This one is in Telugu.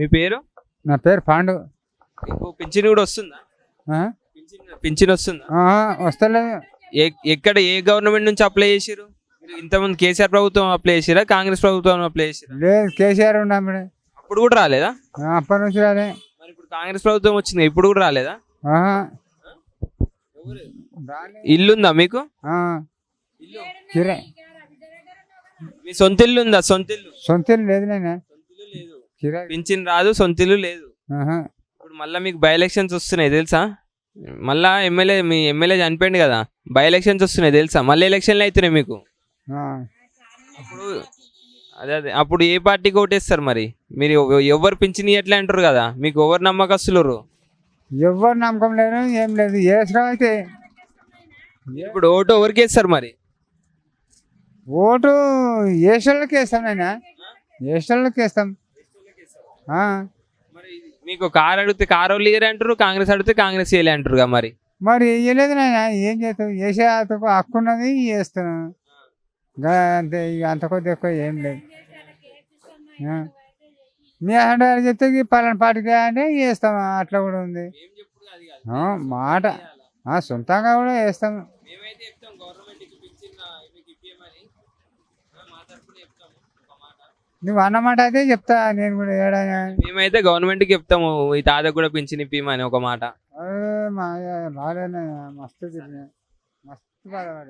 మీ పేరు? నా పేరు పాండు. మీకు పింఛన్ కూడా వస్తుందా? పింఛన్ పింఛన్ వస్తుందా? వస్తలేదు. ఎక్కడ ఏ గవర్నమెంట్ నుంచి అప్లై చేసిరు మీరు ఇంతమంది కేసీఆర్ ప్రభుత్వం అప్లై చేసిరా కాంగ్రెస్ ప్రభుత్వం అప్లై చేసిరా లేదు కేసీఆర్ ఉన్నాడు అప్పుడు కూడా రాలేదా? అప్పటి నుంచి రాలే. మరి ఇప్పుడు కాంగ్రెస్ ప్రభుత్వం వచ్చింది ఇప్పుడు కూడా రాలేదా? ఆహా. ఇల్లు ఉందా మీకు? మీ సొంత ఇల్లు ఉందా? సొంత ఇల్లు? సొంత ఇల్లు లేదు నేను సొంత ఇల్లు లేదు కిరా పింఛన్ రాదు సొంత ఇల్లు లేదు. ఇప్పుడు మళ్ళీ మీకు బై ఎలక్షన్స్ వస్తున్నాయి తెలుసా? మళ్ళా ఎమ్మెల్యే మీ ఎమ్మెల్యే చనిపోయింది కదా బై ఎలక్షన్స్ వస్తున్నాయి తెలుసా? మళ్ళీ ఎలక్షన్లు అవుతున్నాయి మీకు. అప్పుడు అదే అదే. అప్పుడు ఏ పార్టీకి ఓటేస్తారు మరి? మీరు ఎవ- ఎవరు పింఛన్ ఎట్లా అంటారు కదా మీకు ఎవరు నమ్మకస్తులు ఎవ్వరు నమ్మకం లేదు ఏం లేదు. అయితే? ఇప్పుడు ఓటు ఎవరికి వేస్తారు మరి? ఓటు వేసోళ్ళకి వేస్తాం వేసోళ్ళకి వేస్తాం. మరి మీకు కార్ అడిగితే కార్ వాళ్ళు అంటారు కాంగ్రెస్ అడిగితే కాంగ్రెస్ వేయలే అంటారు మరి? మరి వేయలేదు నాయన ఏం చేస్తాం వేసే హక్కు హక్కు ఉన్నది వేస్తున్నాం ఇంకా అంతే అంత కొద్ది ఎక్కువ ఏం లేదు. మీ అని చెప్తే పలానా పాటికి అంటే వేస్తాం అట్లా కూడా ఉంది. మాట. సొంతంగా కూడా వేస్తాం. మేమైతే చెప్తాం గవర్నమెంట్ పింఛన్ మీకు ఇప్పియమని. మా తరఫున చెప్తాము. ఒక మాట నువ్వు అన్నమాట అయితే చెప్తా నేను కూడా ఏడా మేమైతే గవర్నమెంట్కి చెప్తాము ఈ తాతకు కూడా పింఛన్ ఇప్పియమని ఒక మాట. రాలేనా మస్తు తిరిగినా. మస్తు బాధపడ్డా.